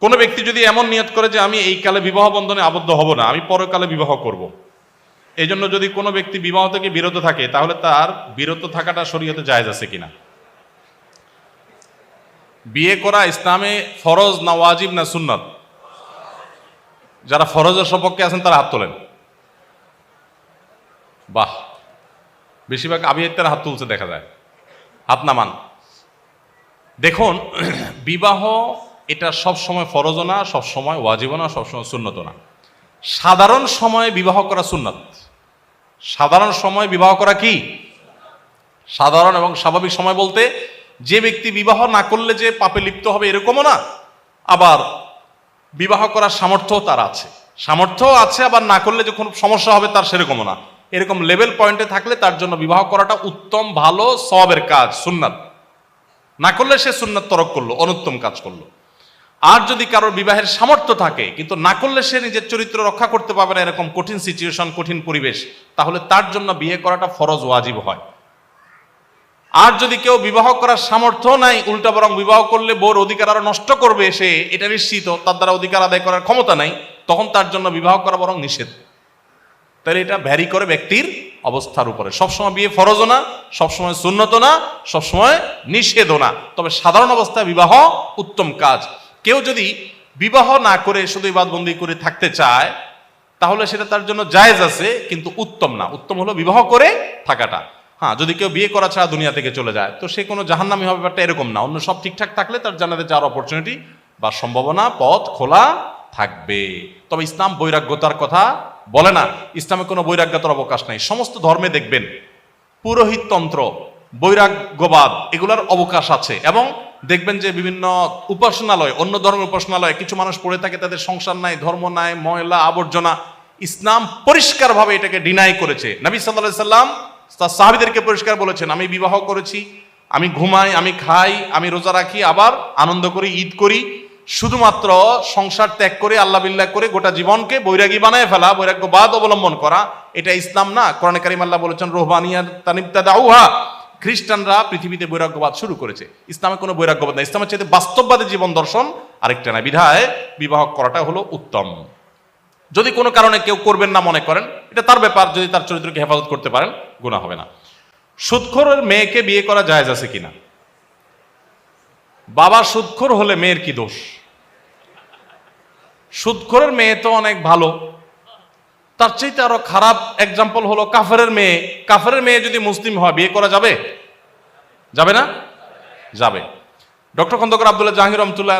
কোনো ব্যক্তি যদি এমন নিয়ত করে যে আমি এই কালে বিবাহ বন্ধনে আবদ্ধ হব না, আমি পরকালে বিবাহ করব। এই জন্য যদি কোনো ব্যক্তি বিবাহ থেকে বিরত থাকে, তাহলে তার বিরত থাকাটা শরীয়তে জায়েজ আছে কিনা? বিয়ে করা ইসলামে ফরজ না ওয়াজিব না সুন্নত? যারা ফরজের সপক্ষে আছেন, তারা হাত তোলেন। বাহ! বেশিরভাগ আবিয়াতের হাত তুলছে, দেখা যায়। হাত নামান। দেখুন, বিবাহ এটা সব সময় ফরজ না, সব সময় ওয়াজিব না, সব সময় সুন্নত না। সাধারণ সময়ে বিবাহ করা সুন্নত। সাধারণ সময় বিবাহ করা কি? সাধারণ এবং স্বাভাবিক সময় বলতে যে ব্যক্তি বিবাহ না করলে যে পাপে লিপ্ত হবে এরকমও না, আবার বিবাহ করার সামর্থ্য তার আছে। সামর্থ্য আছে, আবার না করলে যে কোনো সমস্যা হবে তার সেরকমও না। এরকম লেভেল পয়েন্টে থাকলে তার জন্য বিবাহ করাটা উত্তম, ভালো সবের কাজ, সুন্নাত। না করলে সে সুন্নাত তরক করল, অনুত্তম কাজ করল। আর যদি কারোর বিবাহের সামর্থ্য থাকে, কিন্তু না করলে সে নিজের চরিত্র রক্ষা করতে পারবে না এরকম কঠিন সিচুয়েশন কঠিন পরিবেশ, তাহলে তার জন্য বিয়ে করাটা ফরজ ওয়াজিব হয়। আর যদি কেউ বিবাহ করার সামর্থ্য নাই, উল্টা বরং বিবাহ করলে বোর অধিকার আরও নষ্ট করবে সে, এটা নিশ্চিত, তার দ্বারা অধিকার আদায় করার ক্ষমতা নাই, তখন তার জন্য বিবাহ করা বরং নিষেধ। তাহলে এটা ভ্যারি করে ব্যক্তির অবস্থার উপরে। সবসময় বিয়ে ফরজও না, সবসময় সুন্নত না, সবসময় নিষেধও না। তবে সাধারণ অবস্থায় বিবাহ উত্তম কাজ। কেউ যদি বিবাহ না করে শুধু ইবাদবন্দি করে থাকতে চায়, তাহলে সেটা তার জন্য জায়েজ আছে, কিন্তু উত্তম না। উত্তম হলো বিবাহ করে থাকাটা। হ্যাঁ যদি কেউ বিয়ে করা ছাড়া দুনিয়া থেকে চলে যায়, তো সে কোনো জাহান্নামি হবে ব্যাপারটা এরকম না। অন্য সব ঠিকঠাক থাকলে তার জানাতে যাওয়ার অপরচুনিটি বা সম্ভাবনা, পথ খোলা থাকবে। তবে ইসলাম বৈরাগ্যতার কথা বলে না। ইসলামে কোনো বৈরাগ্যতার অবকাশ নাই। সমস্ত ধর্মে দেখবেন, পুরোহিততন্ত্র, বৈরাগ্যবাদ, এগুলোর অবকাশ আছে। এবং দেখবেন যে বিভিন্ন উপাসনালয়, অন্য ধর্মের উপাসনালয়, কিছু মানুষ পড়ে থাকে, তাদের সংসার নাই, ধর্ম নাই, ময়লা, আবর্জনা, ইসলাম পরিষ্কারভাবে এটাকে ডিনাই করেছে। নবী সাল্লাহ সাল্লাম তার সাহাবিদেরকে পরিষ্কার বলেছেন, আমি বিবাহ করেছি, আমি ঘুমাই, আমি খাই, আমি রোজা রাখি, আবার আনন্দ করি, ঈদ করি। শুধুমাত্র সংসার ত্যাগ করে, আল্লাহ বিল্লাহ করে গোটা জীবনকে বৈরাগী বানায় ফেলা, বৈরাগ্যবাদ অবলম্বন করা, এটা ইসলাম না। কোরআন কারিম আল্লাহ বলেছেন রোহবানিয়া তানিবতা দাউহা খ্রিস্টানরা পৃথিবীতে বৈরাগ্যবাদ শুরু করেছে। ইসলামে কোনো বৈরাগ্যবাদ নাই। ইসলামের চাইতে বাস্তববাদী জীবন দর্শন আরেকটা না বিধায় বিবাহ করাটা হলো উত্তম। যদি কোনো কারণে কেউ করবেন না মনে করেন, এটা তার ব্যাপার। যদি তার চরিত্রকে হেফাজত করতে পারেন গুণা হবে না। সুদখোরের মেয়েকে বিয়ে করা জায়েজ আছে কিনা? বাবা সুদখোর হলে মেয়ের কি দোষ? সুদখোরের মেয়ে তো অনেক ভালো। তার চাইতে আরও খারাপ এক্সাম্পল হলো কাফেরের মেয়ে। কাফেরের মেয়ে যদি মুসলিম হয়, বিয়ে করা যাবে? যাবে না? যাবে। ডক্টর খন্দকার আবদুল্লাহ জাহাঙ্গীর রহমতুল্লাহ